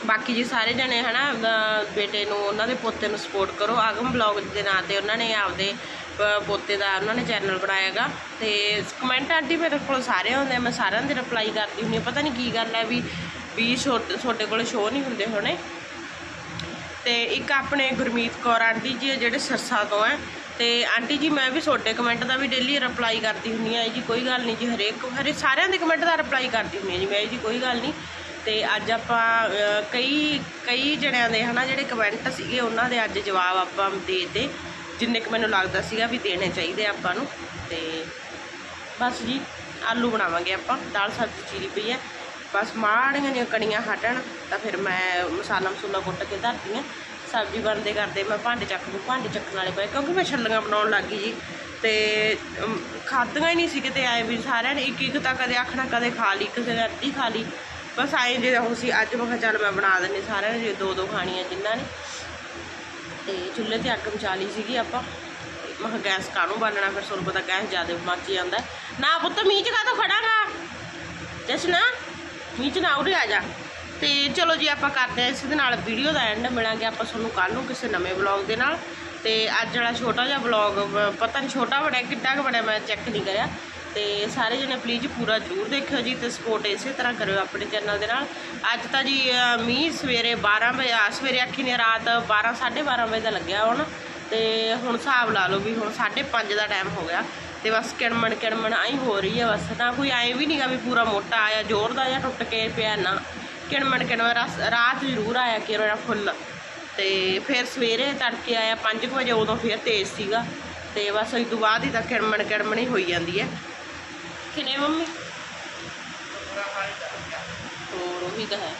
ਬਾਕੀ ਜੀ ਸਾਰੇ ਜਣੇ ਹਨਾ, ਅਹ ਬੇਟੇ ਨੂੰ, ਉਹਨਾਂ ਦੇ ਪੋਤੇ ਨੂੰ ਸਪੋਰਟ ਕਰੋ, ਆਗਮ ਬਲੌਗ ਦੇ ਨਾਂ ਤੇ ਉਹਨਾਂ ਨੇ ਆਪਦੇ ਪੋਤੇ ਦਾ ਉਹਨਾਂ ਨੇ ਚੈਨਲ ਬਣਾਇਆਗਾ ਤੇ ਕਮੈਂਟ ਆਂਟੀ ਮੇਰੇ ਕੋਲ ਸਾਰੇ ਹੁੰਦੇ ਆ, ਮੈਂ ਸਾਰਿਆਂ ਦੇ ਰਿਪਲਾਈ ਕਰਦੀ ਹੁੰਦੀ ਹਾਂ ਪਤਾ ਨਹੀਂ ਕੀ ਗੱਲ ਹੈ ਵੀ ਵੀ ਛੋ- ਤੁਹਾਡੇ ਕੋਲ ਸ਼ੋਅ ਨਹੀਂ ਹੁੰਦੇ ਹੋਣੇ। ਤੇ ਇੱਕ ਆਪਣੇ ਗੁਰਮੀਤ ਕੌਰ ਆਂਟੀ ਜੀ ਹੈ ਜਿਹੜੇ ਸਰਸਾ ਤੋਂ ਹੈ ਤੇ ਆਂਟੀ ਜੀ, ਮੈਂ ਵੀ ਤੁਹਾਡੇ ਕਮੈਂਟ ਦਾ ਵੀ ਡੇਲੀ ਰਿਪਲਾਈ ਕਰਦੀ ਹੁੰਦੀ ਆ। ਜੀ ਕੋਈ ਗੱਲ ਨਹੀਂ ਜੀ, ਹਰੇਕ ਹਰੇ ਸਾਰਿਆਂ ਦੇ ਕਮੈਂਟ ਦਾ ਰਿਪਲਾਈ ਕਰਦੀ ਹੁੰਦੀ ਆ ਜੀ ਮੈਂ ਜੀ ਕੋਈ ਗੱਲ ਨਹੀਂ ਤੇ ਅੱਜ ਆਪਾਂ ਕਈ ਕਈ ਜਣਿਆਂ ਦੇ ਹਨਾ, ਜਿਹੜੇ ਕਮੈਂਟ ਸੀਗੇ, ਉਹਨਾਂ ਦੇ ਅੱਜ ਜਵਾਬ ਆਪਾਂ ਦੇ ਜਿੰਨੇ ਕੁ ਮੈਨੂੰ ਲੱਗਦਾ ਸੀਗਾ ਵੀ ਦੇਣੇ ਚਾਹੀਦੇ ਆਪਾਂ ਨੂੰ ਤੇ ਬਸ ਜੀ ਆਲੂ ਬਣਾਵਾਂਗੇ ਆਪਾਂ ਦਾਲ ਸਬਜ਼ੀ ਚੀਰੀ ਪਈ ਹੈ ਬਸ ਮਾੜੀਆਂ ਜਿਹੀਆਂ ਕਣੀਆਂ ਹਟਣ ਤਾਂ ਫਿਰ ਮੈਂ ਮਸਾਲਾ ਮਸੂਲਾ ਕੁੱਟ ਕੇ ਧਰਦੀ ਹਾਂ ਸਬਜ਼ੀ ਬਣਦੇ ਕਰਦੇ ਮੈਂ ਭਾਂਡੇ ਚੱਕ ਨੂੰ ਭਾਂਡੇ ਚੱਕਣ ਵਾਲੇ ਪਏ ਕਿਉਂਕਿ ਮੈਂ ਛੱਲੀਆਂ ਬਣਾਉਣ ਲੱਗ ਗਈ ਜੀ। ਤੇ ਅਮ, ਖਾਧੀਆਂ ਹੀ ਨਹੀਂ ਸੀ ਕਿਤੇ ਆਏ ਵੀ ਸਾਰਿਆਂ ਨੇ ਇੱਕ ਇੱਕ ਤਾਂ ਕਦੇ ਆਖਣਾ ਕਦੇ ਖਾ ਲਈ ਕਿਸੇ ਨੇ ਅੱਧੀ ਖਾ ਲਈ। ਬਸ ਆਏ ਜੇ ਹੁਣ ਸੀ ਅੱਜ ਮੈਂ ਕਿਹਾ ਚੱਲ ਮੈਂ ਬਣਾ ਦਿੰਦੀ ਸਾਰਿਆਂ ਨੇ ਜੇ ਦੋ ਦੋ ਖਾਣੀਆਂ ਜਿਨ੍ਹਾਂ ਨੇ। ਤੇ ਚੁੱਲ੍ਹੇ ਤੇ ਅੱਗ ਮਚਾ ਲਈ ਸੀਗੀ ਆਪਾਂ। ਮੈਂ ਕਿਹਾ ਗੈਸ ਕਾਹਨੂੰ ਬਾਲਣਾ, ਫਿਰ ਤੁਹਾਨੂੰ ਪਤਾ ਗੈਸ ਜ਼ਿਆਦਾ ਮੱਚ ਜਾਂਦਾ। ਨਾ ਪੁੱਤ, ਮੀਂਹ ਚ ਕਾਹਤੋਂ ਖੜਾਗਾ? ਜਸਨਾ ਮੀਂਹ ਚ ਨਾ ਉਰੇ ਆ ਜਾ। ਤੇ ਚਲੋ ਜੀ, ਆਪਾਂ ਕਰਦੇ ਹਾਂ ਇਸ ਦੇ ਨਾਲ ਵੀਡੀਓ ਦਾ ਐਂਡ ਮਿਲਾਂਗੇ ਆਪਾਂ ਤੁਹਾਨੂੰ ਕੱਲ ਨੂੰ ਕਿਸੇ ਨਵੇਂ ਵਲੌਗ ਦੇ ਨਾਲ। ਤੇ ਅੱਜ ਵਾਲਾ ਛੋਟਾ ਜਿਹਾ ਵਲੌਗ ਪਤਾ ਨਹੀਂ ਛੋਟਾ ਬਣਿਆ ਕਿੱਡਾ ਕੁ ਬਣਿਆ ਮੈਂ ਚੈੱਕ ਨਹੀਂ ਕਰਿਆ। ਤੇ ਸਾਰੇ ਜਣੇ ਪਲੀਜ਼ ਪੂਰਾ ਜ਼ਰੂਰ ਦੇਖਿਓ ਜੀ ਤੇ ਸਪੋਰਟ ਇਸੇ ਤਰ੍ਹਾਂ ਕਰਿਓ ਆਪਣੇ ਚੈਨਲ ਦੇ ਨਾਲ। ਅੱਜ ਤਾਂ ਜੀ ਮੀਂਹ ਸਵੇਰੇ 12 ਵਜੇ ਸਵੇਰੇ ਅੱਖੀ ਨੇ ਰਾਤ 12 12:30 ਵਜੇ ਦਾ ਲੱਗਿਆ ਹੁਣ। ਤੇ ਹੁਣ ਹਿਸਾਬ ਲਾ ਲਓ ਵੀ ਹੁਣ 5:30 ਦਾ ਟਾਈਮ ਹੋ ਗਿਆ ਤੇ ਬਸ ਕਿਣਮਣ ਕਿਣਮਣ ਆਈ ਹੋ ਰਹੀ ਹੈ ਬਸ। ਨਾ ਕੋਈ ਐਂ ਵੀ ਨਹੀਂਗਾ ਵੀ ਪੂਰਾ ਮੋਟਾ ਆਇਆ, ਜ਼ੋਰ ਦਾ ਜਾਂ ਟੁੱਟ ਕੇ ਪਿਆ ਨਾ ਕਿਣਮਣ ਕਿਣਮਣ ਰਾਤ ਜ਼ਰੂਰ ਆਇਆ ਕਿ ਮੇਰਾ ਫੁੱਲ। ਤੇ ਫਿਰ ਸਵੇਰੇ ਤੜਕੇ ਆਇਆ 5 ਵਜੇ, ਉਦੋਂ ਫਿਰ ਤੇਜ਼ ਸੀਗਾ। ਤੇ ਬਸ ਉਸ ਤੋਂ ਬਾਅਦ ਹੀ ਤਾਂ ਕਿਣਮਣ ਕਿਣਮਣ ਹੀ ਹੋਈ ਜਾਂਦੀ ਹੈ। ਕਿਨੇ ਮੰਮੀ। ਹੋਰ ਉਹੀ ਤਾਂ ਹੈ।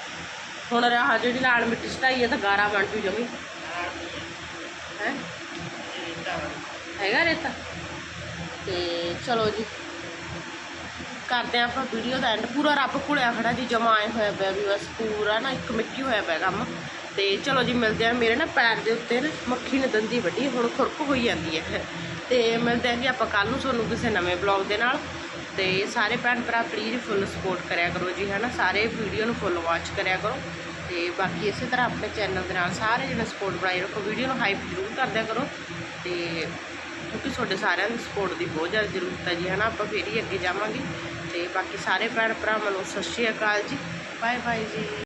ਹੁਣ ਰਾਹ ਜਿਹੜੀ ਲਾਲ ਮਿੱਟੀ ਚਟਾਈ ਹੈ ਤਾਂ ਗਾਰਾ ਬਣ ਜੂ ਜਮੀ। ਹੈ? ਹੈਗਾ ਰੇਤਾ? ਤੇ ਚਲੋ ਜੀ। ਕਰਦੇ ਆਪਾਂ ਵੀਡੀਓ ਦਾ ਐਂਡ ਪੂਰਾ ਰੱਬ ਘੁਲਿਆ ਖੜਾ ਜੀ, ਜਮਾ ਆਏ ਹੋਇਆ ਪਿਆ ਵੀ ਬਸ ਪੂਰਾ ਨਾ ਇੱਕ ਮਿੱਟੀ ਹੋਇਆ ਪਿਆ ਕੰਮ। ਤੇ ਚਲੋ ਜੀ, ਮਿਲਦੇ ਆ ਮੇਰੇ ਨਾ ਪੈਰ ਦੇ ਉੱਤੇ ਨਾ ਮੱਖੀ ਨੇ ਦੰਦੀ ਵੱਡੀ ਹੁਣ ਖੁਰਕ ਹੋਈ ਜਾਂਦੀ ਹੈ। ਤੇ ਮਿਲਦੇ ਆ ਜੀ ਆਪਾਂ ਕੱਲ ਨੂੰ ਤੁਹਾਨੂੰ ਕਿਸੇ ਨਵੇਂ ਬਲੌਗ ਦੇ ਨਾਲ। ਤੇ ਸਾਰੇ ਭੈਣ ਭਰਾ ਪਲੀਜ਼ ਫੁੱਲ ਸਪੋਰਟ ਕਰਿਆ ਕਰੋ ਜੀ ਹੈ ਨਾ ਸਾਰੇ ਵੀਡੀਓ ਨੂੰ ਫੁੱਲ ਵਾਚ ਕਰਿਆ ਕਰੋ। ਤੇ ਬਾਕੀ ਇਸੇ ਤਰ੍ਹਾਂ ਆਪਣੇ ਚੈਨਲ ਦੇ ਨਾਲ ਸਾਰੇ ਜਿਹੜੇ ਸਪੋਰਟ ਬਣਾਈ ਰੱਖੋ। ਵੀਡੀਓ ਨੂੰ ਹਾਈਪ ਜ਼ਰੂਰ ਕਰਦਿਆ ਕਰੋ। ਤੇ ਕਿਉਂਕਿ ਤੁਹਾਡੇ ਸਾਰਿਆਂ ਦੀ ਸਪੋਰਟ ਦੀ ਬਹੁਤ ਜ਼ਿਆਦਾ ਜ਼ਰੂਰਤ ਹੈ ਜੀ ਹੈ ਨਾ ਆਪਾਂ ਫੇਰ ਹੀ ਅੱਗੇ ਜਾਵਾਂਗੇ। ਤੇ ਬਾਕੀ ਸਾਰੇ ਭੈਣ ਭਰਾਵਾਂ ਨੂੰ ਸਤਿ ਸ਼੍ਰੀ ਅਕਾਲ ਜੀ। ਬਾਏ ਬਾਏ ਜੀ।